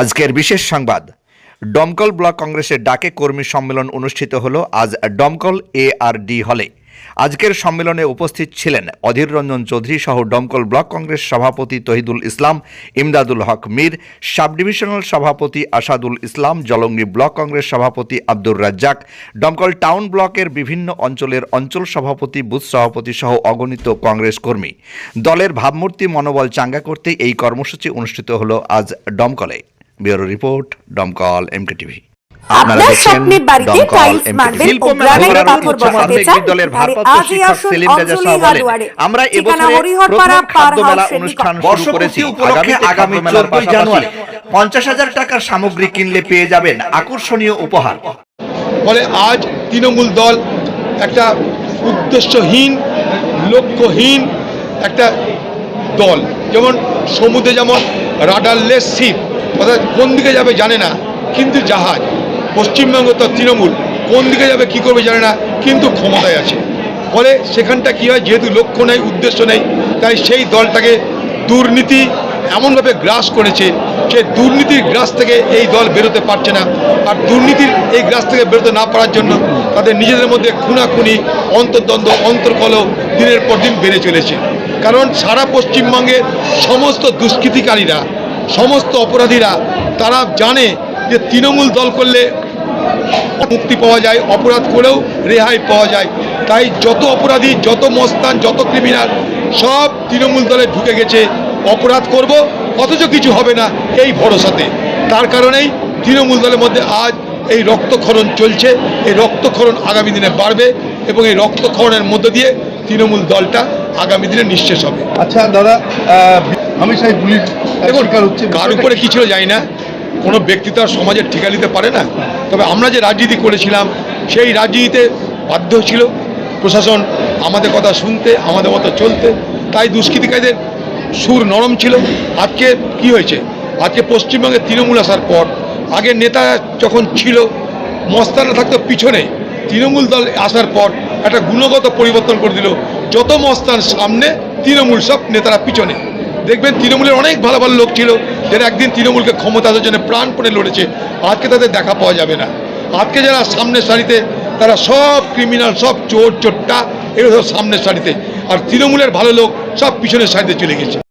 আজকের বিশেষ সংবাদ। ডমকল ব্লক কংগ্রেসের ডাকে কর্মী সম্মেলন অনুষ্ঠিত হল আজ ডমকল এ আর ডি হলে। আজকের সম্মেলনে উপস্থিত ছিলেন অধীর রঞ্জন চৌধুরী সহ ডমকল ব্লক কংগ্রেস সভাপতি তহিদুল ইসলাম, ইমদাদুল হক মীর সাব ডিভিশনাল সভাপতি আসাদুল ইসলাম, জলঙ্গি ব্লক কংগ্রেস সভাপতি আব্দুর রাজ্জাক, ডমকল টাউন ব্লকের বিভিন্ন অঞ্চলের অঞ্চল সভাপতি, বুথ সভাপতি সহ অগণিত কংগ্রেস কর্মী। দলের ভাবমূর্তি মনোবল চাঙ্গা করতে এই কর্মসূচি অনুষ্ঠিত হল আজ ডমকলে। Bureau report Domkal MK TV আপনার স্বপ্নের বাড়িতে টাইলস মার্বেল ও গ্রানাইট পাথর বসাতে চান তাহলে আজই আসুন অঞ্জলি শাহ আমরা এবছরে হরিহরপাড়া পার খাদ্য অনুষ্ঠান শুরু করেছি। উপলক্ষে আগামী চোদ্দই জানুয়ারি পঞ্চাশ হাজার টাকার সামগ্রী কিনলে পেয়ে যাবেন আকর্ষণীয় উপহার। ফলে আজ তৃণমূল দল একটা উদ্দেশ্যহীন লক্ষ্যহীন একটা দল। যেমন সমুদ্রে যেমন রাডারলেস শিপ অর্থাৎ কোন দিকে যাবে জানে না, কিন্তু জাহাজ, পশ্চিমবঙ্গ তার তৃণমূল, কোন দিকে যাবে কি করবে জানে না, কিন্তু ক্ষমতায় আছে। ফলে সেখানটা কি হয়, যেহেতু লক্ষ্য নেই, উদ্দেশ্য নেই, তাই সেই দলটাকে দুর্নীতি এমনভাবে গ্রাস করেছে সে দুর্নীতির গ্রাস থেকে এই দল বেরোতে পারছে না। আর দুর্নীতির এই গ্রাস থেকে বেরোতে না পারার জন্য তাদের নিজেদের মধ্যে খুনাখুনি, অন্তর্দ্বন্দ্ব অন্তর্কল দিনের পর দিন বেড়ে চলেছে। কারণ সারা পশ্চিমবঙ্গের সমস্ত দুষ্কৃতিকারীরা সমস্ত অপরাধীরা, তারা জানে যে তৃণমূল দল করলে মুক্তি পাওয়া যায়, অপরাধ করেও রেহাই পাওয়া যায়। তাই যত অপরাধী, যত মস্তান, যত ক্রিমিনাল সব তৃণমূল দলে ঢুকে গেছে, অপরাধ করব, অথচ কিছু হবে না এই ভরসাতে। তার কারণেই তৃণমূল দলের মধ্যে আজ এই রক্তক্ষরণ চলছে। এই রক্তক্ষরণ আগামী দিনে বাড়বে এবং এই রক্তক্ষরণের মধ্য দিয়ে তৃণমূল দলটা আগামী দিনে নিঃশেষ হবে। আচ্ছা দাদা হামেশাই পুলিশ শিকার হচ্ছে। কার উপরে কি? ছিল জানি না। কোনো ব্যক্তি তো আর সমাজের ঠিকা নিতে পারে না। তবে আমরা যে রাজনীতি করেছিলাম সেই রাজনীতিতে বাধ্য ছিল প্রশাসন আমাদের কথা শুনতে আমাদের মতো চলতে। তাই দুষ্কৃতিকারীদের সুর নরম ছিল। আজকে কি হয়েছে? আজকে পশ্চিমবঙ্গে তৃণমূল আসার পর আগে নেতা যখন ছিল মস্তানা থাকতো পিছনে। তৃণমূল দল আসার পর একটা গুণগত পরিবর্তন করে দিল। যত মস্তান সামনে তৃণমূল সব নেতারা পিছনে। দেখবেন তৃণমূলের অনেক ভালো ভালো লোক ছিল যারা একদিন তৃণমূলকে ক্ষমতা আসার জন্য প্রাণপণে লড়েছে। আজকে তাদের দেখা পাওয়া যাবে না। আজকে যারা সামনের সারিতে, তারা সব ক্রিমিনাল সব চোর, চোরটা এগুলো সামনের সারিতে। আর তৃণমূলের ভালো লোক সব পিছনের সারিতে চলে গেছে।